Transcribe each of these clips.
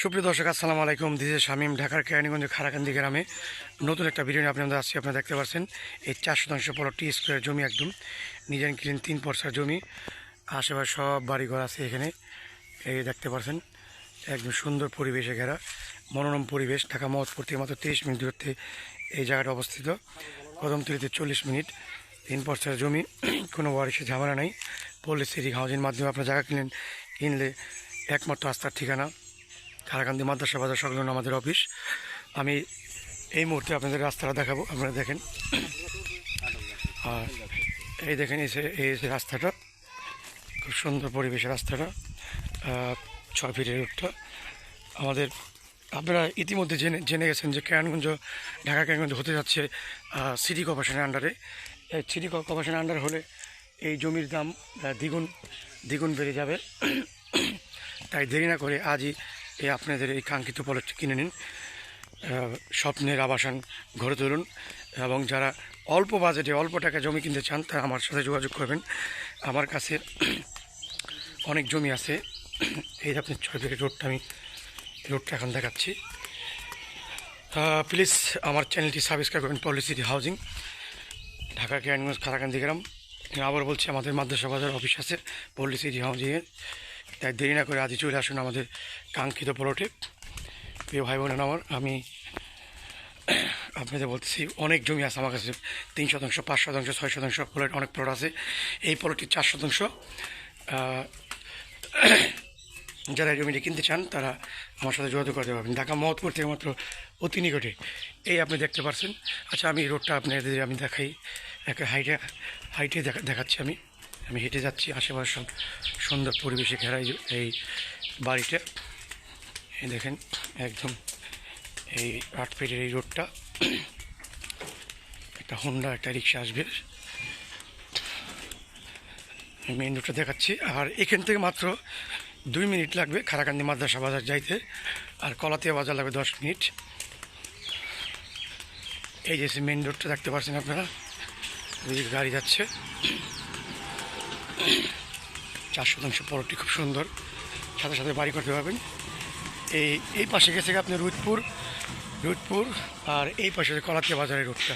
সুপ্রিয় দর্শক, আসসালামু আলাইকুম। দিস শামীম, ঢাকার কেরানীগঞ্জ, খারাকান্দি গ্রামে। নতুন একটা ভিডিও নিয়ে আপনাদের আসছি আপনারা দেখতে পাচ্ছেন এই চার শতাংশ পর টি স্কোয়ার জমি একদম। নিজের কিনেন তিন পরসার জমি। আশেপাশে সব বাড়িঘর আছে এখানে। এই দেখতে পাচ্ছেন একদম সুন্দর পরিবেশে ঘেরা মনোরম পরিবেশ, ঢাকা মহৎপুর থেকে মাত্র তিরিশ মিনিট দূরত্বে এই জায়গাটা অবস্থিত। কদমতলিতে চল্লিশ মিনিট। তিন পরসার জমি, কোনো ওয়ারিসের ঝামেলা নাই। পল্লী সিটি হাউজিং মাধ্যমে আপনার জায়গা কিনলেন কিনলে একমাত্র আস্থার ঠিকানা। কারাকান্দি মাদ্রাসা বাজার সংলগ্ন আমাদের অফিস। আমি এই মুহূর্তে আপনাদের রাস্তাটা দেখাবো, আপনারা দেখেন। আর এই দেখেন এই এই রাস্তাটা, খুব সুন্দর পরিবেশের রাস্তাটা ছয় ফিটের রোডটা আমাদের আপনারা ইতিমধ্যে জেনে জেনে গেছেন যে কেরানগঞ্জ ঢাকা কেরানগঞ্জ হতে যাচ্ছে সিটি কর্পোরেশনের আন্ডারে সিটি কর্পোরেশনের আন্ডার হলে এই জমির দাম দ্বিগুণ দ্বিগুণ বেড়ে যাবে। তাই দেরি না করে আজই এই আপনাদের এই কাঙ্ক্ষিত প্লট কিনে নিন। স্বপ্নের আবাসন গড়ে তুলুন এবং যারা অল্প বাজেটে অল্প টাকা জমি কিনতে চান, তারা আমার সাথে যোগাযোগ করবেন। আমার কাছে অনেক জমি আছে। এই যে আপনি ছয় ফিটের রোডটা, আমি রোডটা এখন দেখাচ্ছি। প্লিজ আমার চ্যানেলটি সাবস্ক্রাইব করবেন পলিসিটি হাউজিং ঢাকা কেরানীগঞ্জ খারাকান্দি গ্রাম। আবার বলছি, আমাদের মাদ্রাসা বাজার অফিস আছে পলিসিটি হাউজিংয়ের তাই দেরি না করে আজই চলে আসুন আমাদের কাঙ্ক্ষিত প্লটে। প্রিয় ভাই বোনেরা, আমার, আমি আপনাদের বলতেছি, অনেক জমি আছে আমার কাছে, তিন শতাংশ, পাঁচ শতাংশ, ছয় শতাংশ প্লট, অনেক প্লট আছে। এই প্লটটি চার শতাংশ। যারা জমিটি কিনতে চান, তারা আমার সাথে যোগাযোগ করতে পারবেন। ঢাকা মহৎপুর থেকে মাত্র অতি নিকটে। এই আপনি দেখতে পারছেন। আচ্ছা আমি রোডটা আপনাদের, আমি দেখাই। একটা হাইটে হাইটে দেখা, দেখাচ্ছি আমি। আমি হেঁটে যাচ্ছি, আশেপাশে সব সুন্দর পরিবেশে ঘেরা এই- বাড়িটা। এই দেখেন, একদম এই আট ফিটের এই রোডটা। একটা হোন্ডা একটা রিক্সা আসবে। মেইন রোডটা দেখাচ্ছি। আর এখান থেকে মাত্র দুই মিনিট লাগবে খারাকান্দি মাদ্রাসা বাজার যাইতে। আর কলাতিয়া বাজার লাগবে দশ মিনিট। এই যে মেইন রোডটা দেখতে পাচ্ছেন আপনারা? গাড়ি যাচ্ছে। চার শতাংশ পরটি খুব সুন্দর। সাথে সাথে বাড়ি করতে পারবেন। এই এই পাশে গেছে আপনি রুদপুর রুদপুর আর এই পাশে কলাতিয়া বাজারের রোডটা।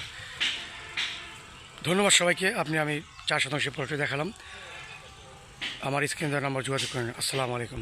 ধন্যবাদ সবাইকে, আপনি আমি চার শতাংশ পরটি দেখালাম। আমার স্ক্রিন দেওয়ার নাম্বার যোগাযোগ করেন। আসসালামু আলাইকুম।